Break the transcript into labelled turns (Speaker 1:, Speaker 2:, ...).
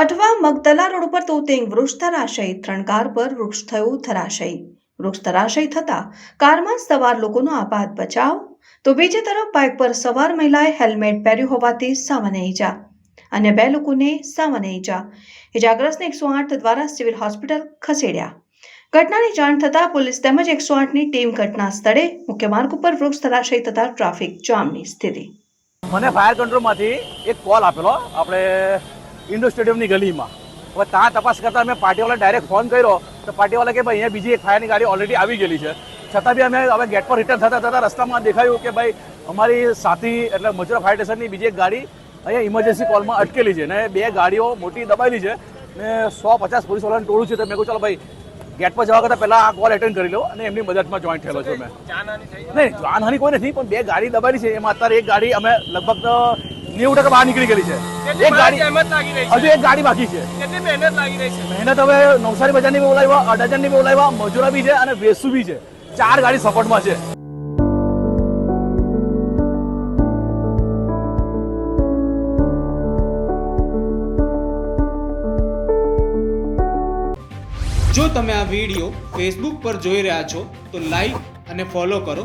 Speaker 1: Athwa Magdalla road ઉપર તોતેંગ વૃક્ષ ધરાશય, ત્રણ કાર પર વૃક્ષ થયું ધરાશય. વૃક્ષ ધરાશય થતા કારમાં સવાર લોકોનો આપાત બચાવ. તો બીજી તરફ બાઇક પર સવાર મહિલાએ હેલ્મેટ પહેર્યું હોવાથી સામાન્ય ઈજા. અને બે લોકોને સામાન્ય ઈજા. ઈજાગ્રસ્તને એકસો આઠ દ્વારા સિવિલ હોસ્પિટલ ખસેડ્યા. ઘટનાની જાણ થતાં પોલીસ તેમજ એકસો આઠની ટીમ ઘટના સ્થળે મુખ્ય માર્ગ ઉપર વૃક્ષ ધરાશય થતા ટ્રાફિક જામની સ્થિતિ.
Speaker 2: મને ફાયર કંટ્રોલમાંથી એક કોલ આપેલો. આપણે ઇન્ડો સ્ટેડિયમની ગલીમાં. હવે ત્યાં તપાસ કરતાં અમે પાર્ટીવાળા ડાયરેક્ટ ફોન કર્યો તો પાર્ટીવાળા કે ભાઈ અહીંયા બીજી એક ફાયરની ગાડી ઓલરેડી આવી ગયેલી છે. છતાં બી અમે હવે ગેટ પર રિટર્ન થતાં થતાં રસ્તામાં દેખાયું કે ભાઈ અમારી સાથી એટલે મજુરા ફાયર સ્ટેશનની બીજી એક ગાડી અહીંયા ઇમરજન્સી કોલમાં અટકેલી છે ને બે ગાડીઓ મોટી દબાયેલી છે ને સો પચાસ પોલીસવાળાનું ટોળું છે તો મેં કહું ચાલો ભાઈ ગેટ પર જવા કરતાં પહેલાં આ કોલ એટેન્ડ કરી લો અને એમની મદદમાં જોઈન્ટ થયેલો છું મેં નહીં જાનહાની કોઈ નથી પણ બે ગાડી દબાયેલી છે. એમાં અત્યારે એક ગાડી અમે લગભગ નેવું ટકા બહાર નીકળી ગયેલી છે. એક ગાડી
Speaker 3: મહેનત લાગી રહી
Speaker 2: હજુ એક ગાડી બાકી છે.
Speaker 3: મહેનત લાગી રહી છે?
Speaker 2: મહેનત હવે નવસારી બજારની બી બોલાવ્યા અડાજણની ની બોલાવ્યા મજૂરા બી છે અને વેસુ બી છે. ચાર ગાડી સપોર્ટમાં છે.
Speaker 4: જો તમે આ વીડિયો ફેસબુક પર જોઈ રહ્યા છો તો લાઈક અને ફોલો કરો.